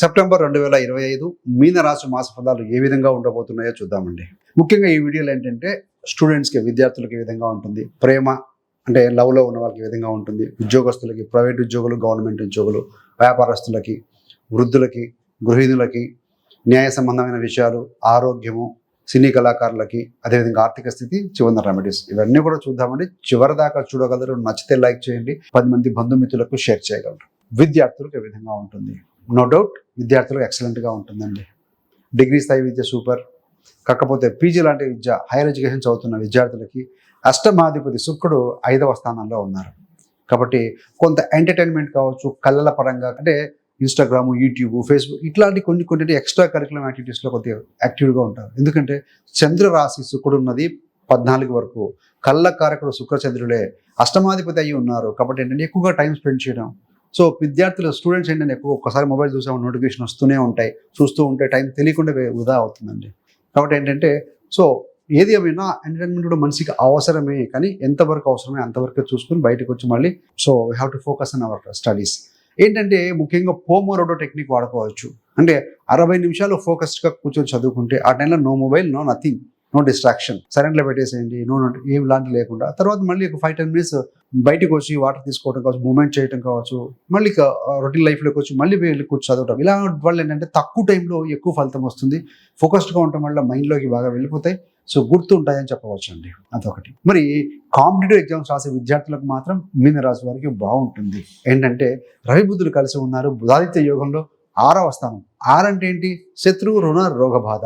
September రెండు వేల ఇరవై ఐదు మీనరాశి మాస ఫలాలు ఏ విధంగా ఉండబోతున్నాయో చూద్దామండి. ముఖ్యంగా ఈ వీడియోలో ఏంటంటే స్టూడెంట్స్కి విద్యార్థులకు ఏ విధంగా ఉంటుంది. ప్రేమ అంటే లవ్లో ఉన్న వాళ్ళకి ఏ విధంగా ఉంటుంది. ఉద్యోగస్తులకి ప్రైవేట్ ఉద్యోగులు గవర్నమెంట్ ఉద్యోగులు వ్యాపారస్తులకి వృద్ధులకి గృహిణులకి న్యాయ సంబంధమైన విషయాలు ఆరోగ్యము సినీ కళాకారులకి అదేవిధంగా ఆర్థిక స్థితి చివరి రెమెడీస్ ఇవన్నీ కూడా చూద్దామండి. చివరి దాకా చూడగలరు. నచ్చితే లైక్ చేయండి. పది మంది బంధుమిత్రులకు షేర్ చేయగలరు. విద్యార్థులకు ఏ విధంగా ఉంటుంది. నో డౌట్ విద్యార్థులకు ఎక్సలెంట్గా ఉంటుందండి. డిగ్రీ స్థాయి విద్య సూపర్ కాకపోతే పీజీ లాంటి విద్య హైయర్ ఎడ్యుకేషన్ చదువుతున్న విద్యార్థులకి అష్టమాధిపతి శుక్రుడు ఐదవ స్థానంలో ఉన్నారు. కాబట్టి కొంత ఎంటర్టైన్మెంట్ కావచ్చు కళల పరంగా అంటే ఇన్స్టాగ్రామ్ యూట్యూబ్ ఫేస్బుక్ ఇట్లాంటి కొన్ని కొన్ని ఎక్స్ట్రా కరికులం యాక్టివిటీస్లో కొద్దిగా యాక్టివ్గా ఉంటారు. ఎందుకంటే చంద్ర రాశి శుక్రుడు ఉన్నది పద్నాలుగు వరకు. కళ్ళ కారకుడు శుక్రచంద్రులే అష్టమాధిపతి అయి ఉన్నారు. కాబట్టి ఏంటంటే ఎక్కువగా టైం స్పెండ్ చేయడం సో విద్యార్థులు స్టూడెంట్స్ ఏంటంటే ఎక్కువ ఒక్కసారి మొబైల్ చూసాము నోటిఫికేషన్ వస్తూనే ఉంటాయి. చూస్తూ ఉంటే టైం తెలియకుండా వృధా అవుతుందండి. కాబట్టి ఏంటంటే సో ఏది ఏమైనా ఎంటర్టైన్మెంట్ కూడా మనిషికి అవసరమే కానీ ఎంతవరకు అవసరమే అంతవరకు చూసుకుని బయటకు వచ్చి మళ్ళీ so we have to focus on our studies ఏంటంటే ముఖ్యంగా పోమోరోడో టెక్నిక్ వాడుకోవచ్చు. అంటే అరవై నిమిషాలు ఫోకస్డ్గా కూర్చొని చదువుకుంటే ఆ టైంలో no mobile no nothing no distraction సరెంట్లో పెట్టేసేయండి నో నోట్ ఏం లాంటి లేకుండా. తర్వాత మళ్ళీ ఒక ఫైవ్ టెన్ మినిట్స్ బయటకు వచ్చి వాటర్ తీసుకోవడం కావచ్చు మూమెంట్ చేయడం కావచ్చు మళ్ళీ రొటీన్ లైఫ్లోకి వచ్చి మళ్ళీ వెళ్ళి కూర్చో చదవటం. ఇలా వల్ల ఏంటంటే తక్కువ టైంలో ఎక్కువ ఫలితం వస్తుంది. ఫోకస్డ్గా ఉండటం వల్ల మైండ్లోకి బాగా వెళ్ళిపోతాయి. సో గుర్తు ఉంటాయని చెప్పవచ్చు అండి అదొకటి. మరి కాంపిటేటివ్ ఎగ్జామ్స్ రాసే విద్యార్థులకు మాత్రం మీనరాశి వారికి బాగుంటుంది. ఏంటంటే రవిబుద్ధులు కలిసి ఉన్నారు. బుధాదిత్య యోగంలో ఆరవ స్థానం. ఆరంటే ఏంటి శత్రువు రుణ రోగ బాధ.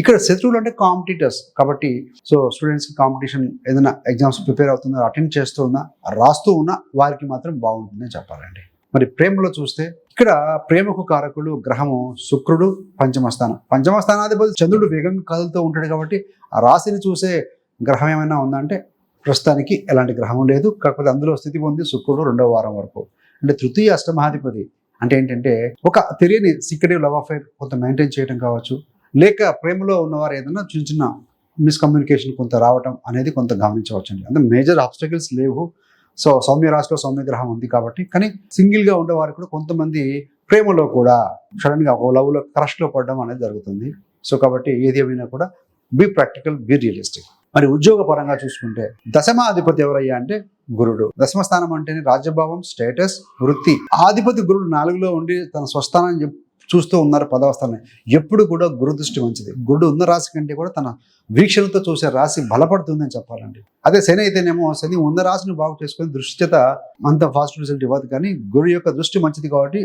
ఇక్కడ శత్రువులు అంటే కాంపిటీటర్స్ కాబట్టి సో స్టూడెంట్స్కి కాంపిటీషన్ ఏదైనా ఎగ్జామ్స్ ప్రిపేర్ అవుతుందా అటెండ్ చేస్తూ ఉన్నా రాస్తూ ఉన్నా వారికి మాత్రం బాగుంటుందని చెప్పాలండి. మరి ప్రేమలో చూస్తే ఇక్కడ ప్రేమకు కారకులు గ్రహము శుక్రుడు పంచమస్థానం. పంచమస్థానాధిపతి చంద్రుడు వేగంగా కదులుతూ ఉంటాడు కాబట్టి ఆ రాశిని చూసే గ్రహం ఏమైనా ఉందంటే ప్రస్తుతానికి ఎలాంటి గ్రహం లేదు. కాకపోతే అందులో స్థితి పొంది శుక్రుడు రెండవ వారం వరకు. అంటే తృతీయ అష్టమాధిపతి అంటే ఏంటంటే ఒక తెలియని సీక్రెటివ్ లవ్ అఫైర్ కొంత మెయింటైన్ చేయడం కావచ్చు. లేక ప్రేమలో ఉన్నవారు ఏదైనా చిన్న చిన్న మిస్కమ్యూనికేషన్ కొంత రావటం అనేది కొంత గమనించవచ్చండి. అంటే మేజర్ ఆబ్స్టకల్స్ లేవు. సో సౌమ్య రాశిలో సౌమ్య గ్రహం ఉంది కాబట్టి కానీ సింగిల్గా ఉండేవారు కూడా కొంతమంది ప్రేమలో కూడా సడన్గా ఓ లవ్లో క్రష్లో పడడం అనేది జరుగుతుంది. సో కాబట్టి ఏది ఏమైనా కూడా బీ ప్రాక్టికల్ బీ రియలిస్టిక్ మరి ఉద్యోగ పరంగా చూసుకుంటే దశమాధిపతి ఎవరయ్యా అంటే గురుడు. దశమ స్థానం అంటేనే రాజ్యభావం స్టేటస్ వృత్తి. ఆధిపతి గురుడు నాలుగులో ఉండి తన స్వస్థానం చూస్తూ ఉన్నారు పదవ స్థానం ఎప్పుడు కూడా గురు దృష్టి మంచిది. గురుడు ఉన్న రాశి కంటే కూడా తన వీక్షణతో చూసే రాశి బలపడుతుందని చెప్పాలండి. అదే శని అయితేనేమో శని ఉన్న రాశిని బాగు చేసుకొని దృష్టి చేత అంత ఫాస్ట్ రిజల్ట్ ఇవ్వదు. కానీ గురు యొక్క దృష్టి మంచిది కాబట్టి